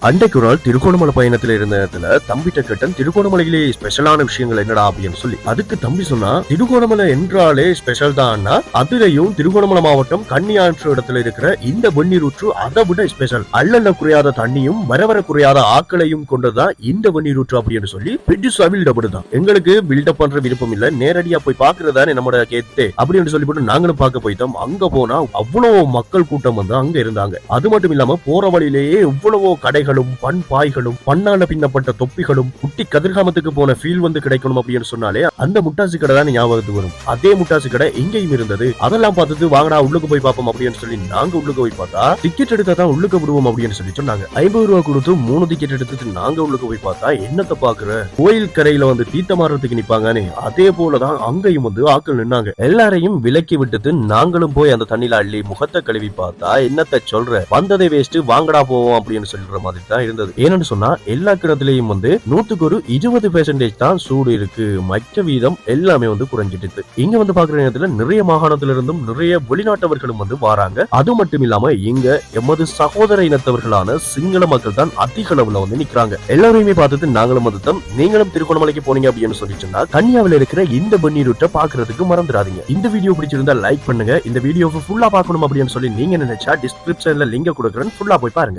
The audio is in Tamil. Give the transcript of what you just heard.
அன்றைக்கு ஒரு நாள் திருகோணமலை பயணத்துல இருந்த நேரத்துல தம்பிட்ட கேட்டன் திருகோணமலையிலே ஸ்பெஷலான விஷயங்கள் என்னடா? அப்படின்னு சொல்லி. அதுக்கு தம்பி சொன்னா திருகோணமலை என்றாலே ஸ்பெஷல் தான்னா அதுலயும் திருகோணமலை மாவட்டம் கன்னியாற்று இடத்துல இருக்கிற இந்த வெந்நீர் ஊற்று அதை விட ஸ்பெஷல் அள்ளல்ல குறையாத தண்ணியும் வரவர குறையாத ஆக்களையும் கொண்டதுதான் இந்த வெந்நீர் ஊற்று அப்படின்னு சொல்லி பெருசா பில்டப்படுதான் எங்களுக்கு பில்டப் பண்ற விருப்பம் இல்ல நேரடியா போய் பாக்குறதானே நம்மளோட கேத்து? அப்படின்னு சொல்லிவிட்டு நாங்களும் பார்க்க போயிட்டோம். அங்க போனா அவ்வளவு மக்கள் கூட்டம் வந்து அங்க இருந்தாங்க. அது மட்டும் இல்லாம போற வழியிலேயே எவ்வளவோ கடைகளும் பண் பாய்களும் பண்ணால பின்னப்பட்ட தொப்பிகளும் குட்டி கதிர்காமத்துக்கு போன ஃபீல் வந்து கிடைக்கணும் அப்படின்னு சொன்னாலே அந்த முட்டாசு கடை தான் ஞாபகத்துக்கு வரும். அதே முட்டாசு கடை எங்கேயும் இருந்தது. அதெல்லாம் பார்த்துட்டு வாங்கடா உள்ளுக்கு போய் பார்ப்போம் அப்படின்னு சொல்லி நாங்க உள்ளுக்கு போய் பார்த்தா டிக்கெட் எடுத்தா தான் உள்ளுக்கு விடுவோம் அப்படின்னு சொல்லி சொன்னாங்க. ஐம்பது ரூபா கொடுத்து மூணு டிக்கெட் எடுத்துட்டு நாங்க உள்ளுக்கு போய் பார்த்தா என்னத்தை பாக்குற கோயில் கரையில வந்து தீத்த மாறுறதுக்கு நிப்பாங்கன்னு. அதே போலதான் அங்கேயும் வந்து ஆக்கள் நின்னாங்க. எல்லாரையும் விலக்கி விட்டுட்டு நாங்களும் போய் அந்த தண்ணியில அள்ளி முகத்தை கழுவி பார்த்தா என்னத்த சொல்ற? வந்ததை வேஸ்ட் வாங்கடா போவோம் அப்படின்னு சொல்ற மாதிரி தான் இருந்தது. ஏன்னு சொன்னா எல்லா கிணத்துலயும் வந்து நூத்துக்கு ஒரு இருபது பெர்சன்டேஜ் தான் சூடு இருக்கு. மற்ற வீதம் எல்லாமே வந்து குறைஞ்சிட்டு இங்க வந்து பாக்குற நேரத்துல நிறைய மாகாணத்துல இருந்தும் நிறைய வெளிநாட்டவர்களும் வந்து வராங்க. அது மட்டும் இல்லாம இங்க எமது சகோதர இனத்தவர்களான சிங்கள மக்கள் தான் அதிக அளவுல வந்து நிக்கிறாங்க. எல்லாரையுமே பார்த்துட்டு நாங்களும் வந்து நீங்களும் திருகோணமலைக்கு போனீங்க அப்படின்னு சொல்லி சொன்னா கன்னியாவில இருக்கிற இந்த பன்னீர் ரூட்டை பாக்குறதுக்கு மறந்துடாதீங்க. இந்த வீடியோ பிடிச்சிருந்தா லைக் பண்ணுங்க. இந்த வீடியோவை ஃபுல்லா பார்க்கணும் அப்படின்னு சொல்லி நீங்க நினைச்சா டிஸ்கிரிப்ஷன்ல லிங்க் கொடுக்குறேன் ஃபுல்லா போய் பாருங்க.